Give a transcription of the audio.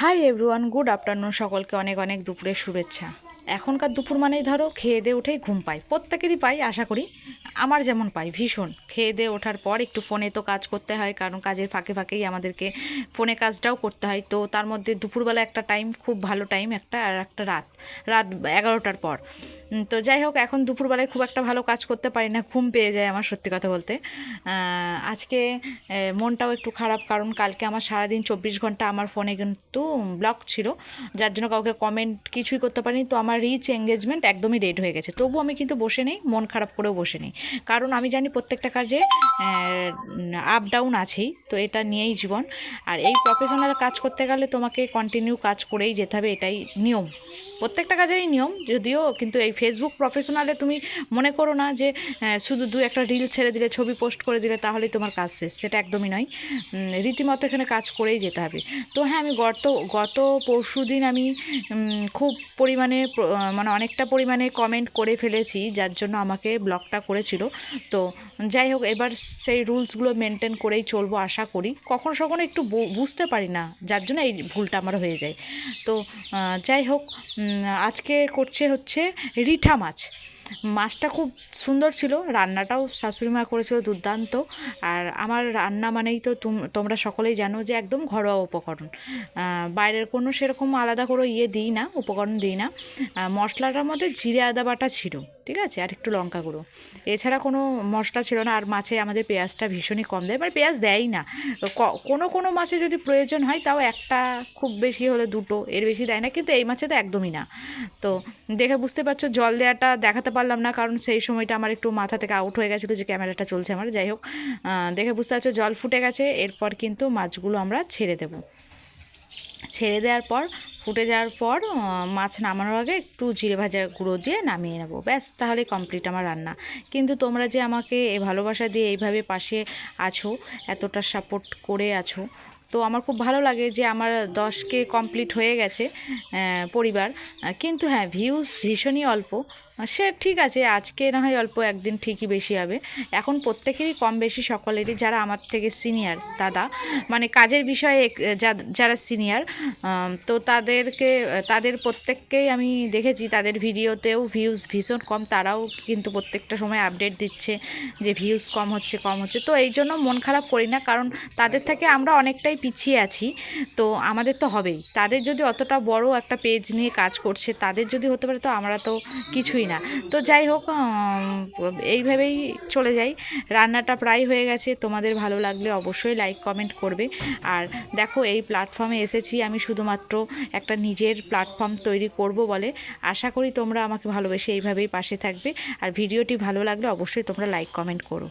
Hi everyone good afternoon সকলকে অনেক অনেক দুপুরের শুভেচ্ছা। এখনকার দুপুর মানেই ধরো খেয়ে দিয়ে উঠেই ঘুম পাই। প্রত্যেকেরই পাই, আশা করি। আমার যেমন পাই, ভীষণ। খেয়ে দিয়ে ওঠার পর একটু ফোনে তো কাজ করতে হয়, কারণ কাজের ফাঁকে ফাঁকেই আমাদেরকে ফোনে কাজটাও করতে হয়। তো তার মধ্যে দুপুরবেলা একটা টাইম খুব ভালো টাইম একটা আর একটা রাত। রাত এগারোটার পর। তো যাই হোক, এখন দুপুরবেলায় খুব একটা ভালো কাজ করতে পারি না, ঘুম পেয়ে যায় আমার সত্যি কথা বলতে। আজকে মনটাও একটু খারাপ, কারণ কালকে আমার সারাদিন চব্বিশ ঘণ্টা আমার ফোনে কিন্তু ব্লক ছিল। যার জন্য কাউকে কমেন্ট কিছুই করতে পারিনি। তো আমার রিচ এঙ্গেজমেন্ট একদমই রেড হয়ে গেছে। তবু আমি কিন্তু বসে নেই, মন খারাপ করেও বসে নেই। কারণ আমি জানি প্রত্যেকটা কাজে আপ ডাউন আছেই, তো এটা নিয়েই জীবন। আর এই প্রফেশনাল কাজ করতে গেলে তোমাকে কন্টিনিউ কাজ করেই যেতে হবে, এটাই নিয়ম। প্রত্যেকটা কাজেরই নিয়ম, যদিও কিন্তু এই ফেসবুক প্রফেশনালে তুমি মনে করো না যে শুধু দু একটা রিল ছেড়ে দিলে, ছবি পোস্ট করে দিলে, তাহলেই তোমার কাজ শেষ। সেটা একদমই নয়। রীতিমতো এখানে কাজ করেই যেতে হবে। তো হ্যাঁ আমি গত গত পরশু দিন আমি খুব পরিমাণে মানে অনেকটা পরিমাণে কমেন্ট করে ফেলেছি, যার জন্য আমাকে ব্লগটা করেছিল। তো যাই হোক, এবার সেই রুলসগুলো মেনটেন করেই চলবো আশা করি। কখনো কখনো একটু বুঝতে পারি না, যার জন্য এই ভুলটা আমার হয়ে যায়। তো যাই হোক আজকে করছে হচ্ছে রিঠা মাছ। মাছটা খুব সুন্দর ছিল, রান্নাটাও শাশুড়ি মা করেছিল দুর্দান্ত। আর আমার রান্না মানেই তো তুম- তোমরা সকলেই জানো যে একদম ঘরোয়া উপকরণ। বাইরের কোনো সেরকম আলাদা করে ইয়ে দিই না, উপকরণ দিই না। মশলাটার মধ্যে জিরে আদা বাটা ছিল। ঠিক আছে? আর একটু লঙ্কা গুঁড়ো। এছাড়া কোনো মশলা ছিল না, আর মাছে আমাদের পেঁয়াজটা ভীষণই কম দেয়। মানে পেঁয়াজ দেয়ই না। কোনো কোনো মাছে যদি প্রয়োজন হয়, তাও একটা খুব বেশি হলে দুটো, এর বেশি দেয় না। কিন্তু এই মাছে তো একদমই না। তো দেখে বুঝতে পারছ, জল দেওয়াটা দেখাতে পারলাম না, কারণ সেই সময়টা আমার একটু মাথা থেকে আউট হয়ে গেছিল যে ক্যামেরাটা চলছে আমার। যাই হোক দেখে বুঝতে পারছ, জল ফুটে গেছে। এরপর কিন্তু মাছগুলো আমরা ছেড়ে দেবো। ছেড়ে দেওয়ার পর ফুটে যাওয়ার পর মাছ নামানোর আগে একটু জিরে ভাজা গুঁড়ো দিয়ে নামিয়ে নেব। ব্যাস, তাহলে কমপ্লিট আমার রান্না। কিন্তু তোমরা যে আমাকে ভালোবাসা দিয়ে এইভাবে পাশে আছো, এতটা সাপোর্ট করে আছো তো আমার খুব ভালো লাগে যে আমার দশকে কমপ্লিট হয়ে গেছে পরিবার। কিন্তু হ্যাঁ ভিউজ ভীষণই অল্প। সে ঠিক আছে, আজকে না হয় অল্প, একদিন ঠিকই বেশি হবে। এখন প্রত্যেকেরই কম বেশি সকলেরই যারা আমার থেকে সিনিয়র দাদা মানে কাজের বিষয়ে যারা সিনিয়র তো তাদেরকে, তাদের প্রত্যেককেই আমি দেখেছি, তাদের ভিডিওতেও ভিউজ ভীষণ কম, তারাও কিন্তু প্রত্যেকটা সময় আপডেট দিচ্ছে যে ভিউজ কম হচ্ছে কম হচ্ছে। তো এই জন্য মন খারাপ করি না, কারণ তাদের থেকে আমরা অনেকটাই পিছিয়ে আছি, তো আমাদের তো হবেই। তাদের যদি অতটা বড় একটা পেজ নিয়ে কাজ করছে, তাদের যদি হতে পারে তো আমরা তো কিছুই না। তো যাই হোক এইভাবেই চলে যাই। রান্নাটা প্রায় হয়ে গেছে, তোমাদের ভালো লাগলে অবশ্যই লাইক কমেন্ট করবে। আর দেখো, এই প্ল্যাটফর্মে এসেছি আমি শুধুমাত্র একটা নিজের প্ল্যাটফর্ম তৈরি করব বলে। আশা করি তোমরা আমাকে ভালোবেসে এইভাবেই পাশে থাকবে। আর ভিডিওটি ভালো লাগলে অবশ্যই তোমরা লাইক কমেন্ট করো।